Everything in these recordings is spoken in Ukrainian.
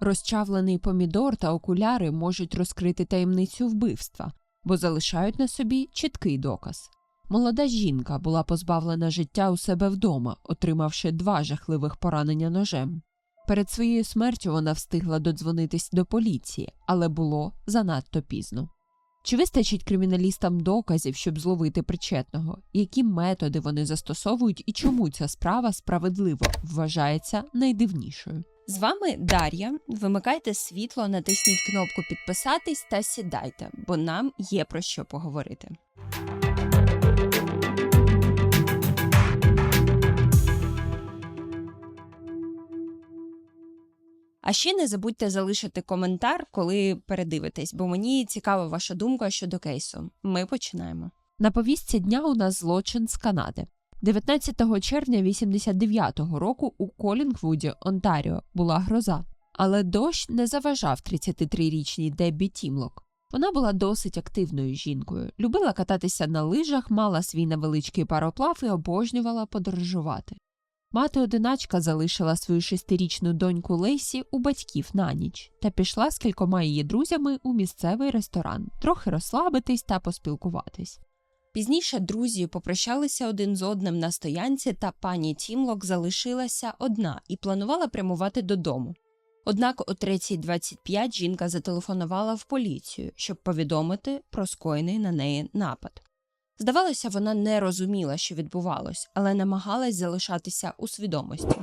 Розчавлений помідор та окуляри можуть розкрити таємницю вбивства, бо залишають на собі чіткий доказ. Молода жінка була позбавлена життя у себе вдома, отримавши два жахливих поранення ножем. Перед своєю смертю вона встигла додзвонитись до поліції, але було занадто пізно. Чи вистачить криміналістам доказів, щоб зловити причетного? Які методи вони застосовують і чому ця справа справедливо вважається найдивнішою? З вами Дар'я. Вимикайте світло, натисніть кнопку підписатись та сідайте, бо нам є про що поговорити. А ще не забудьте залишити коментар, коли передивитесь, бо мені цікава ваша думка щодо кейсу. Ми починаємо. На повістці дня у нас злочин з Канади. 19 червня 89-го року у Колінгвуді, Онтаріо, була гроза. Але дощ не заважав 33-річній Деббі Тімлок. Вона була досить активною жінкою, любила кататися на лижах, мала свій невеличкий пароплав і обожнювала подорожувати. Мати одиначка залишила свою шестирічну доньку Лейсі у батьків на ніч та пішла з кількома її друзями у місцевий ресторан, трохи розслабитись та поспілкуватись. Пізніше друзі попрощалися один з одним на стоянці, та пані Тімлок залишилася одна і планувала прямувати додому. Однак о 3.25 жінка зателефонувала в поліцію, щоб повідомити про скоєний на неї напад. Здавалося, вона не розуміла, що відбувалось, але намагалась залишатися у свідомості.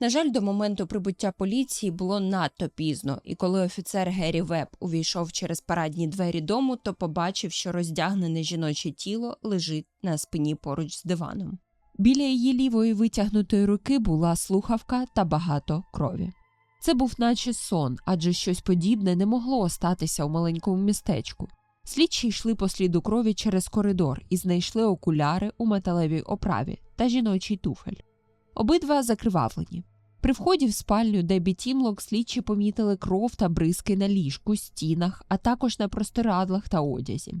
На жаль, до моменту прибуття поліції було надто пізно, і коли офіцер Геррі Веб увійшов через парадні двері дому, то побачив, що роздягнене жіноче тіло лежить на спині поруч з диваном. Біля її лівої витягнутої руки була слухавка та багато крові. Це був наче сон, адже щось подібне не могло статися у маленькому містечку. Слідчі йшли по сліду крові через коридор і знайшли окуляри у металевій оправі та жіночий туфель. Обидва закривавлені. При вході в спальню Дебі Тімлок слідчі помітили кров та бризки на ліжку, стінах, а також на простирадлах та одязі.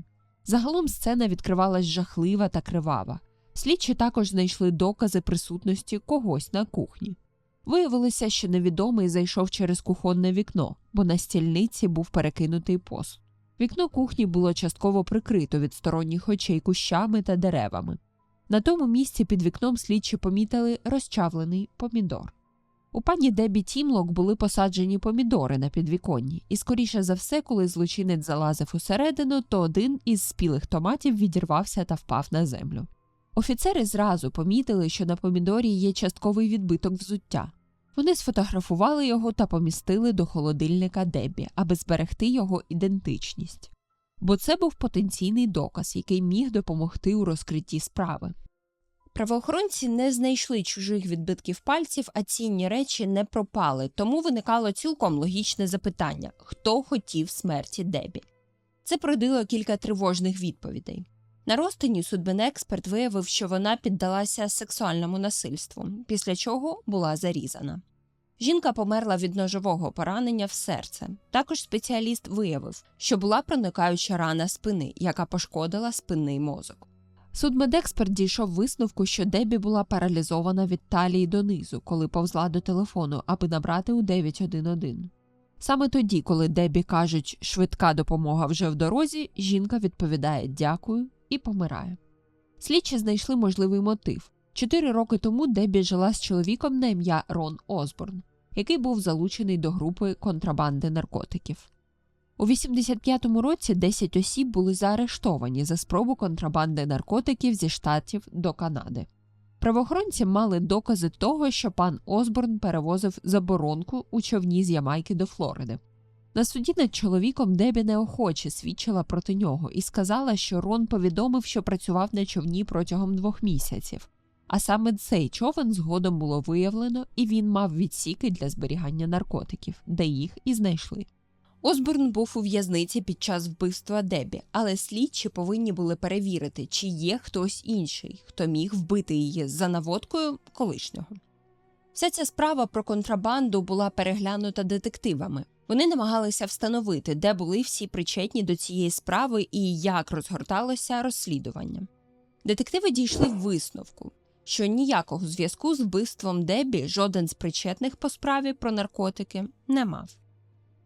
Загалом сцена відкривалась жахлива та кривава. Слідчі також знайшли докази присутності когось на кухні. Виявилося, що невідомий зайшов через кухонне вікно, бо на стільниці був перекинутий посуд. Вікно кухні було частково прикрито від сторонніх очей кущами та деревами. На тому місці під вікном слідчі помітили розчавлений помідор. У пані Дебі Тімлок були посаджені помідори на підвіконні, і, скоріше за все, коли злочинець залазив усередину, то один із спілих томатів відірвався та впав на землю. Офіцери зразу помітили, що на помідорі є частковий відбиток взуття. Вони сфотографували його та помістили до холодильника Дебі, аби зберегти його ідентичність. Бо це був потенційний доказ, який міг допомогти у розкритті справи. Правоохоронці не знайшли чужих відбитків пальців, а цінні речі не пропали, тому виникало цілком логічне запитання хто хотів смерті Дебі. Це породило кілька тривожних відповідей. На розтині судмедексперт виявив, що вона піддалася сексуальному насильству, після чого була зарізана. Жінка померла від ножового поранення в серце. Також спеціаліст виявив, що була проникаюча рана спини, яка пошкодила спинний мозок. Судмедексперт дійшов висновку, що Дебі була паралізована від талії донизу, коли повзла до телефону, аби набрати у 911. Саме тоді, коли Дебі кажуть, швидка допомога вже в дорозі, жінка відповідає дякую і помирає. Слідчі знайшли можливий мотив. Чотири роки тому Дебі жила з чоловіком на ім'я Рон Осборн, який був залучений до групи контрабанди наркотиків. У 85-му році 10 осіб були заарештовані за спробу контрабанди наркотиків зі штатів до Канади. Правоохоронці мали докази того, що пан Осборн перевозив заборонку у човні з Ямайки до Флориди. На суді над чоловіком Дебі неохоче свідчила проти нього і сказала, що Рон повідомив, що працював на човні протягом двох місяців. А саме цей човен згодом було виявлено, і він мав відсіки для зберігання наркотиків, де їх і знайшли. Осборн був у в'язниці під час вбивства Дебі, але слідчі повинні були перевірити, чи є хтось інший, хто міг вбити її за наводкою колишнього. Вся ця справа про контрабанду була переглянута детективами. Вони намагалися встановити, де були всі причетні до цієї справи і як розгорталося розслідування. Детективи дійшли в висновку, що ніякого зв'язку з вбивством Дебі жоден з причетних по справі про наркотики не мав.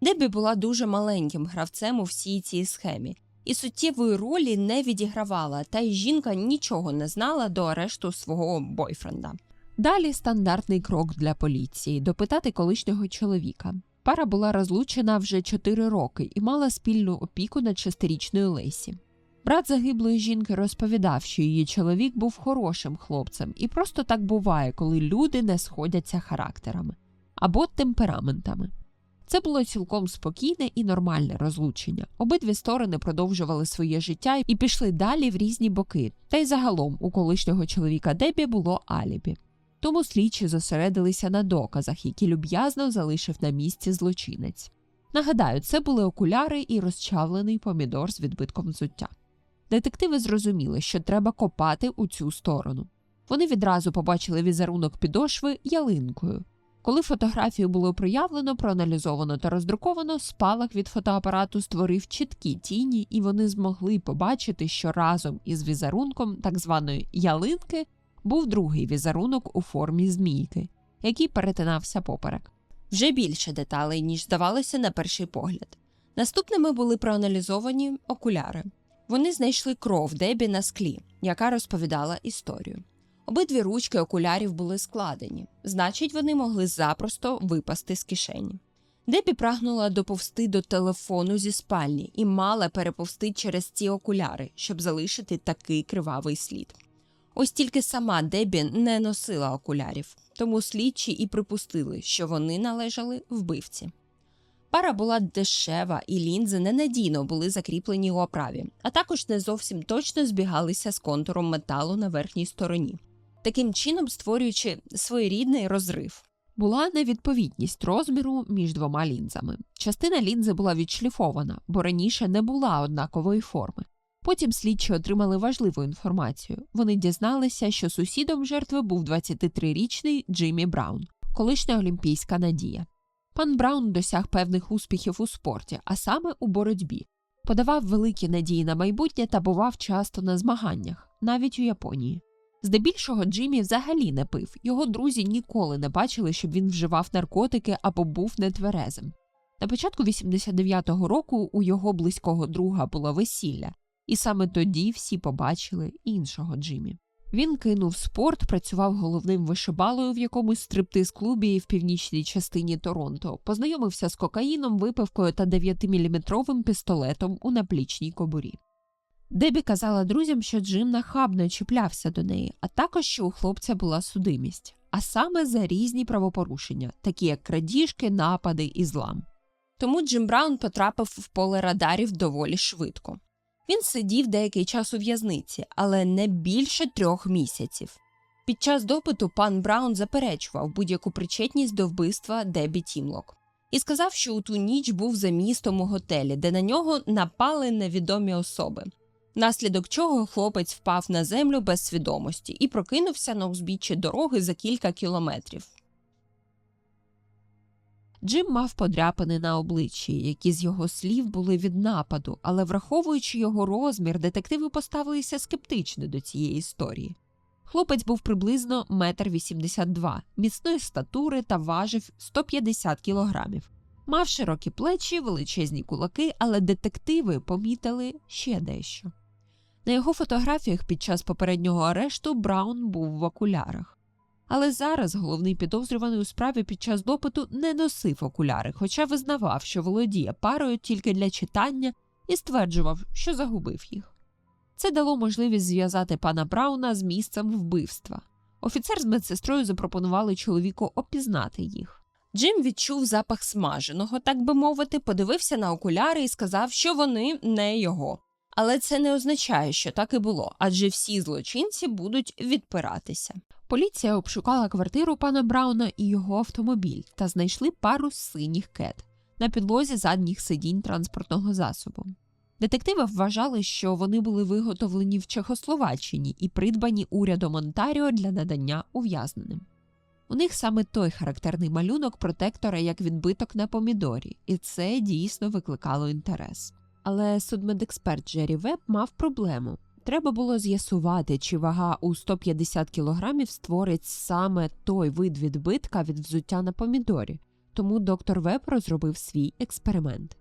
Дебі була дуже маленьким гравцем у всій цій схемі і суттєвої ролі не відігравала, та й жінка нічого не знала до арешту свого бойфренда. Далі стандартний крок для поліції допитати колишнього чоловіка. Пара була розлучена вже 4 роки і мала спільну опіку над шестирічною Лесі. Брат загиблої жінки розповідав, що її чоловік був хорошим хлопцем, і просто так буває, коли люди не сходяться характерами або темпераментами. Це було цілком спокійне і нормальне розлучення. Обидві сторони продовжували своє життя і пішли далі в різні боки. Та й загалом у колишнього чоловіка Дебі було алібі. Тому слідчі зосередилися на доказах, які люб'язно залишив на місці злочинець. Нагадаю, це були окуляри і розчавлений помідор з відбитком взуття. Детективи зрозуміли, що треба копати у цю сторону. Вони відразу побачили візерунок підошви ялинкою. Коли фотографію було проявлено, проаналізовано та роздруковано, спалах від фотоапарату створив чіткі тіні, і вони змогли побачити, що разом із візерунком так званої ялинки був другий візерунок у формі змійки, який перетинався поперек. Вже більше деталей, ніж здавалося на перший погляд. Наступними були проаналізовані окуляри. Вони знайшли кров Дебі на склі, яка розповідала історію. Обидві ручки окулярів були складені, значить, вони могли запросто випасти з кишені. Дебі прагнула доповсти до телефону зі спальні і мала переповсти через ці окуляри, щоб залишити такий кривавий слід. Ось тільки сама Дебі не носила окулярів, тому слідчі і припустили, що вони належали вбивці. Пара була дешева, і лінзи ненадійно були закріплені у оправі, а також не зовсім точно збігалися з контуром металу на верхній стороні, таким чином створюючи своєрідний розрив. Була невідповідність розміру між двома лінзами. Частина лінзи була відшліфована, бо раніше не була однакової форми. Потім слідчі отримали важливу інформацію. Вони дізналися, що сусідом жертви був 23-річний Джиммі Браун, колишня олімпійська надія. Пан Браун досяг певних успіхів у спорті, а саме у боротьбі. Подавав великі надії на майбутнє та бував часто на змаганнях, навіть у Японії. Здебільшого Джиммі взагалі не пив, його друзі ніколи не бачили, щоб він вживав наркотики або був нетверезим. На початку 89-го року у його близького друга було весілля, і саме тоді всі побачили іншого Джиммі. Він кинув спорт, працював головним вишибалою в якомусь стриптиз-клубі в північній частині Торонто, познайомився з кокаїном, випивкою та 9-мм пістолетом у наплічній кобурі. Дебі казала друзям, що Джим нахабно чіплявся до неї, а також що у хлопця була судимість, а саме за різні правопорушення, такі як крадіжки, напади і злам. Тому Джим Браун потрапив в поле радарів доволі швидко. Він сидів деякий час у в'язниці, але не більше трьох місяців. Під час допиту пан Браун заперечував будь-яку причетність до вбивства Дебі Тімлок і сказав, що у ту ніч був за містом у готелі, де на нього напали невідомі особи, наслідок чого хлопець впав на землю без свідомості і прокинувся на узбіччі дороги за кілька кілометрів. Джим мав подряпини на обличчі, які з його слів були від нападу, але враховуючи його розмір, детективи поставилися скептично до цієї історії. Хлопець був приблизно метр вісімдесят два, міцної статури та важив 150 кілограмів. Мав широкі плечі, величезні кулаки, але детективи помітили ще дещо. На його фотографіях під час попереднього арешту Браун був в окулярах. Але зараз головний підозрюваний у справі під час допиту не носив окуляри, хоча визнавав, що володіє парою тільки для читання і стверджував, що загубив їх. Це дало можливість зв'язати пана Брауна з місцем вбивства. Офіцер з медсестрою запропонували чоловіку опізнати їх. Джим відчув запах смаженого, так би мовити, подивився на окуляри і сказав, що вони не його. Але це не означає, що так і було, адже всі злочинці будуть відпиратися. Поліція обшукала квартиру пана Брауна і його автомобіль та знайшли пару синіх кет на підлозі задніх сидінь транспортного засобу. Детективи вважали, що вони були виготовлені в Чехословаччині і придбані урядом Онтаріо для надання ув'язненим. У них саме той характерний малюнок протектора як відбиток на помідорі, і це дійсно викликало інтерес. Але судмедексперт Джері Веб мав проблему. Треба було з'ясувати, чи вага у 150 кілограмів створить саме той вид відбитка від взуття на помідорі, тому доктор Веб розробив свій експеримент.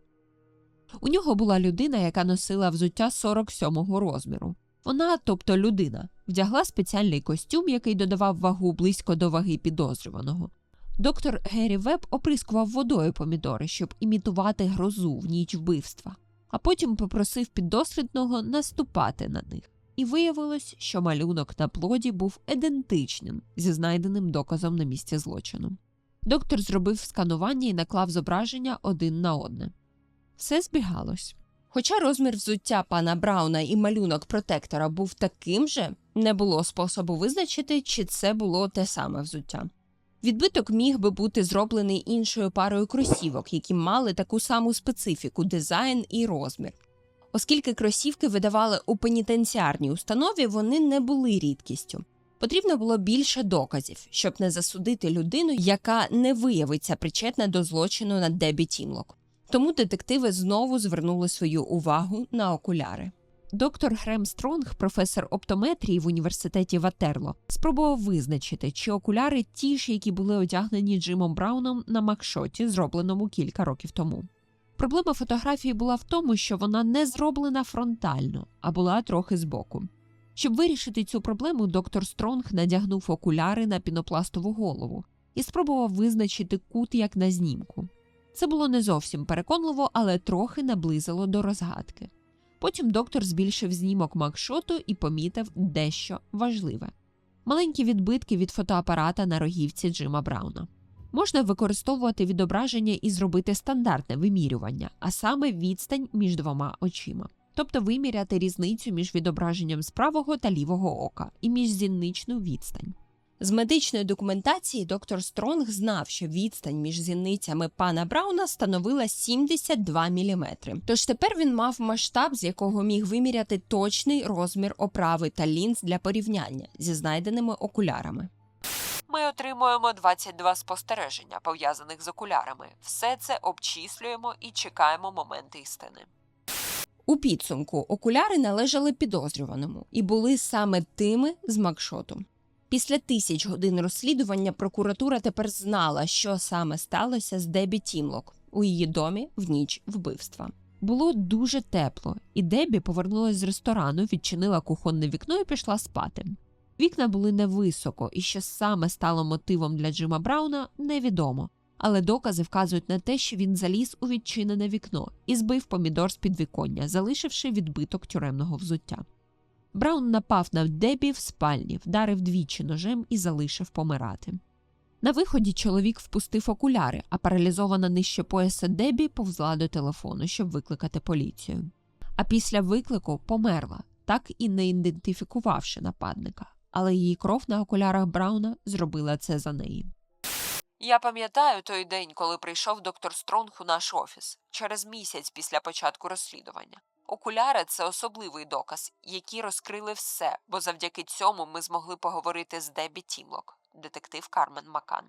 У нього була людина, яка носила взуття 47-го розміру. Вона, тобто людина, вдягла спеціальний костюм, який додавав вагу близько до ваги підозрюваного. Доктор Геррі Веб оприскував водою помідори, щоб імітувати грозу в ніч вбивства, а потім попросив піддослідного наступати на них. І виявилось, що малюнок на плоді був ідентичним зі знайденим доказом на місці злочину. Доктор зробив сканування і наклав зображення один на одне. Все збігалось. Хоча розмір взуття пана Брауна і малюнок протектора був таким же, не було способу визначити, чи це було те саме взуття. Відбиток міг би бути зроблений іншою парою кросівок, які мали таку саму специфіку, дизайн і розмір. Оскільки кросівки видавали у пенітенціарній установі, вони не були рідкістю. Потрібно було більше доказів, щоб не засудити людину, яка не виявиться причетна до злочину над Дебі Тімлок. Тому детективи знову звернули свою увагу на окуляри. Доктор Грем Стронг, професор оптометрії в університеті Ватерло, спробував визначити, чи окуляри ті ж, які були одягнені Джимом Брауном на макшоті, зробленому кілька років тому. Проблема фотографії була в тому, що вона не зроблена фронтально, а була трохи збоку. Щоб вирішити цю проблему, доктор Стронг надягнув окуляри на пінопластову голову і спробував визначити кут як на знімку. Це було не зовсім переконливо, але трохи наблизило до розгадки. Потім доктор збільшив знімок макшоту і помітив дещо важливе маленькі відбитки від фотоапарата на рогівці Джима Брауна. Можна використовувати відображення і зробити стандартне вимірювання, а саме відстань між двома очима, тобто виміряти різницю між відображенням з правого та лівого ока і між зінничну відстань. З медичної документації доктор Стронг знав, що відстань між зіницями пана Брауна становила 72 мм. Тож тепер він мав масштаб, з якого міг виміряти точний розмір оправи та лінз для порівняння зі знайденими окулярами. Ми отримуємо 22 спостереження, пов'язаних з окулярами. Все це обчислюємо і чекаємо момент істини. У підсумку окуляри належали підозрюваному і були саме тими з макшоту. Після тисяч годин розслідування прокуратура тепер знала, що саме сталося з Дебі Тімлок у її домі в ніч вбивства. Було дуже тепло, і Дебі повернулася з ресторану, відчинила кухонне вікно і пішла спати. Вікна були невисоко, і що саме стало мотивом для Джима Брауна, невідомо. Але докази вказують на те, що він заліз у відчинене вікно і збив помідор з підвіконня, залишивши відбиток тюремного взуття. Браун напав на Дебі в спальні, вдарив двічі ножем і залишив помирати. На виході чоловік впустив окуляри, а паралізована нижче пояса Дебі повзла до телефону, щоб викликати поліцію. А після виклику померла, так і не ідентифікувавши нападника, але її кров на окулярах Брауна зробила це за неї. Я пам'ятаю той день, коли прийшов доктор Стронг у наш офіс, через місяць після початку розслідування. Окуляри це особливий доказ, які розкрили все, бо завдяки цьому ми змогли поговорити з Дебі Тімлок, детектив Кармен Макан.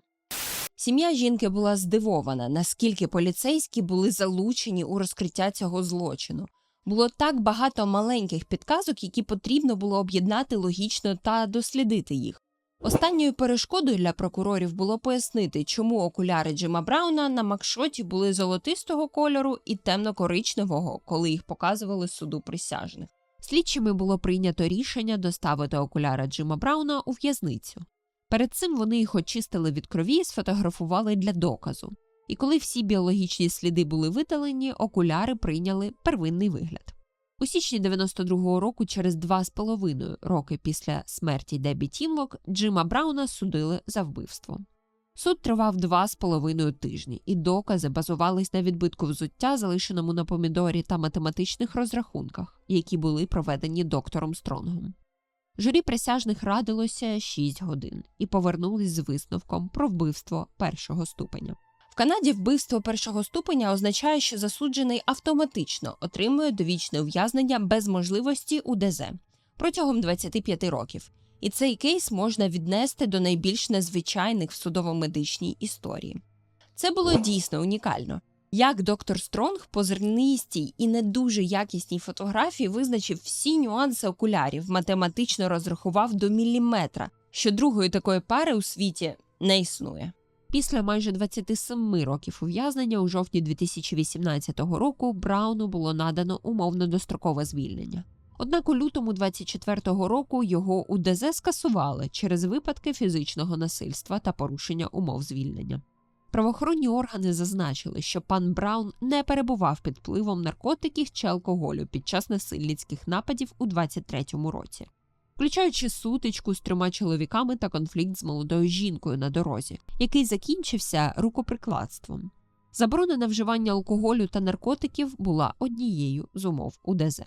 Сім'я жінки була здивована, наскільки поліцейські були залучені у розкриття цього злочину. Було так багато маленьких підказок, які потрібно було об'єднати логічно та дослідити їх. Останньою перешкодою для прокурорів було пояснити, чому окуляри Джима Брауна на макшоті були золотистого кольору і темно-коричневого, коли їх показували суду присяжних. Слідчими було прийнято рішення доставити окуляри Джима Брауна у в'язницю. Перед цим вони їх очистили від крові і сфотографували для доказу. І коли всі біологічні сліди були видалені, окуляри прийняли первинний вигляд. У січні 92-го року, через два з половиною роки після смерті Дебі Тімлок, Джима Брауна судили за вбивство. Суд тривав два з половиною тижні, і докази базувались на відбитку взуття, залишеному на помідорі та математичних розрахунках, які були проведені доктором Стронгом. Журі присяжних радилося 6 годин і повернулись з висновком про вбивство першого ступеня. В Канаді вбивство першого ступеня означає, що засуджений автоматично отримує довічне ув'язнення без можливості УДЗ протягом 25 років. І цей кейс можна віднести до найбільш незвичайних в судово-медичній історії. Це було дійсно унікально. Як доктор Стронг по зернистій і не дуже якісній фотографії визначив всі нюанси окулярів, математично розрахував до міліметра, що другої такої пари у світі не існує. Після майже 27 років ув'язнення у жовтні 2018 року Брауну було надано умовно дострокове звільнення. Однак у лютому 24-го року його УДЗ скасували через випадки фізичного насильства та порушення умов звільнення. Правоохоронні органи зазначили, що пан Браун не перебував під впливом наркотиків чи алкоголю під час насильницьких нападів у 23-му році, включаючи сутичку з трьома чоловіками та конфлікт з молодою жінкою на дорозі, який закінчився рукоприкладством. Заборона на вживання алкоголю та наркотиків була однією з умов УДЗ.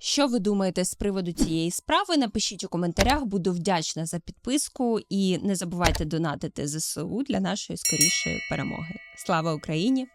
Що ви думаєте з приводу цієї справи? Напишіть у коментарях, буду вдячна за підписку і не забувайте донатити ЗСУ для нашої скорішої перемоги. Слава Україні!